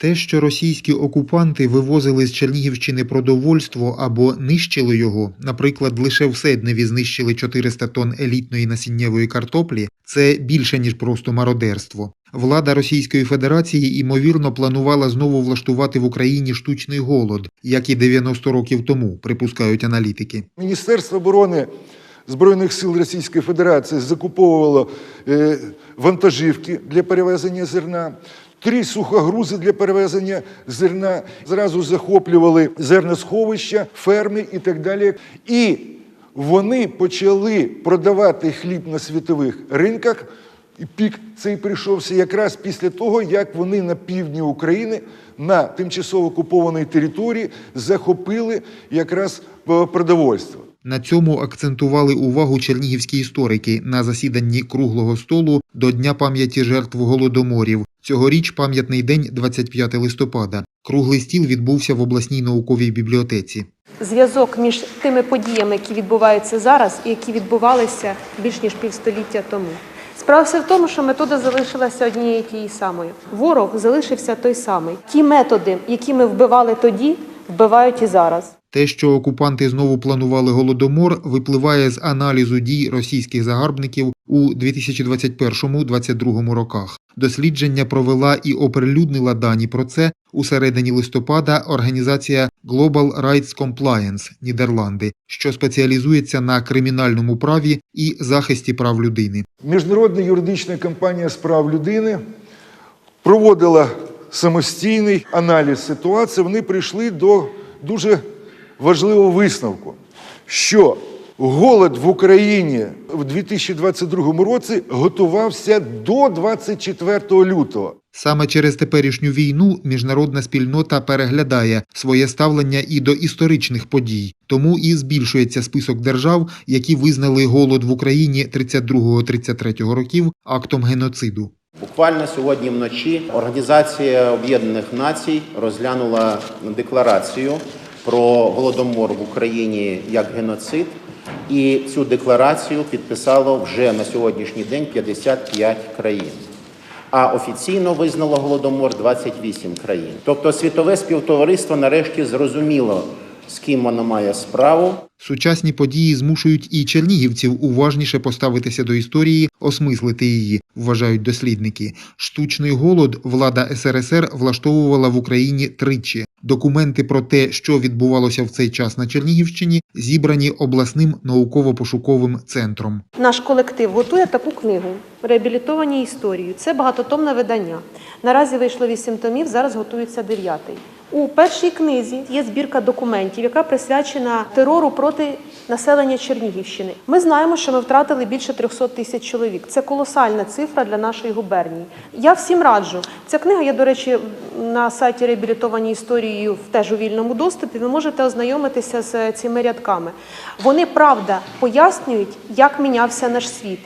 Те, що російські окупанти вивозили з Чернігівщини продовольство або нищили його, наприклад, лише в Седневі знищили 400 тонн елітної насіннєвої картоплі, це більше ніж просто мародерство. Влада Російської Федерації ймовірно планувала знову влаштувати в Україні штучний голод, як і 90 років тому, припускають аналітики. Міністерство оборони Збройних сил Російської Федерації закуповувало е, вантажівки для перевезення зерна. Три сухогрузи для перевезення зерна зразу захоплювали зерносховища, ферми і так далі. І вони почали продавати хліб на світових ринках. І пік цей прийшовся якраз після того, як вони на півдні України на тимчасово окупованій території захопили якраз продовольство. На цьому акцентували увагу чернігівські історики на засіданні круглого столу до Дня пам'яті жертв голодоморів. Цьогоріч пам'ятний день 25 листопада. Круглий стіл відбувся в обласній науковій бібліотеці. зв'язок між тими подіями, які відбуваються зараз, і які відбувалися більш ніж півстоліття тому. Справа все в тому, що метода залишилася однією тією самою. Ворог залишився той самий. Ті методи, які ми вбивали тоді, вбивають і зараз. Те, що окупанти знову планували голодомор, випливає з аналізу дій російських загарбників у 2021-2022 роках. Дослідження провела і оприлюднила дані про це у середині листопада організація Global Rights Compliance Нідерланди, що спеціалізується на кримінальному праві і захисті прав людини. Міжнародна юридична компанія з прав людини проводила самостійний аналіз ситуації. Вони прийшли до дуже важливого висновку, що голод в Україні в 2022 році готувався до 24 лютого. Саме через теперішню війну міжнародна спільнота переглядає своє ставлення і до історичних подій, тому і збільшується список держав, які визнали голод в Україні 32-33 років актом геноциду. Буквально сьогодні вночі Організація Об'єднаних Націй розглянула декларацію про голодомор в Україні як геноцид, і цю декларацію підписало вже на сьогоднішній день 55 країн. А офіційно визнало голодомор 28 країн. Тобто світове співтовариство нарешті зрозуміло, з ким воно має справу, Сучасні події змушують і чернігівців уважніше поставитися до історії, осмислити її, вважають дослідники. Штучний голод влада СРСР влаштовувала в Україні тричі. Документи про те, що відбувалося в цей час на Чернігівщині, зібрані обласним науково-пошуковим центром. Наш колектив готує таку книгу Реабілітовані історії. Це багатотомне видання. Наразі вийшло вісім томів, зараз готується дев'ятий. У першій книзі є збірка документів, яка присвячена терору проти населення Чернігівщини. Ми знаємо, що ми втратили більше 300 тисяч чоловік. Це колосальна цифра для нашої губернії. Я всім раджу. Ця книга є, до речі, на сайті реабілітовані історії в теж у вільному доступі. Ви можете ознайомитися з цими рядками. Вони правда пояснюють, як мінявся наш світ.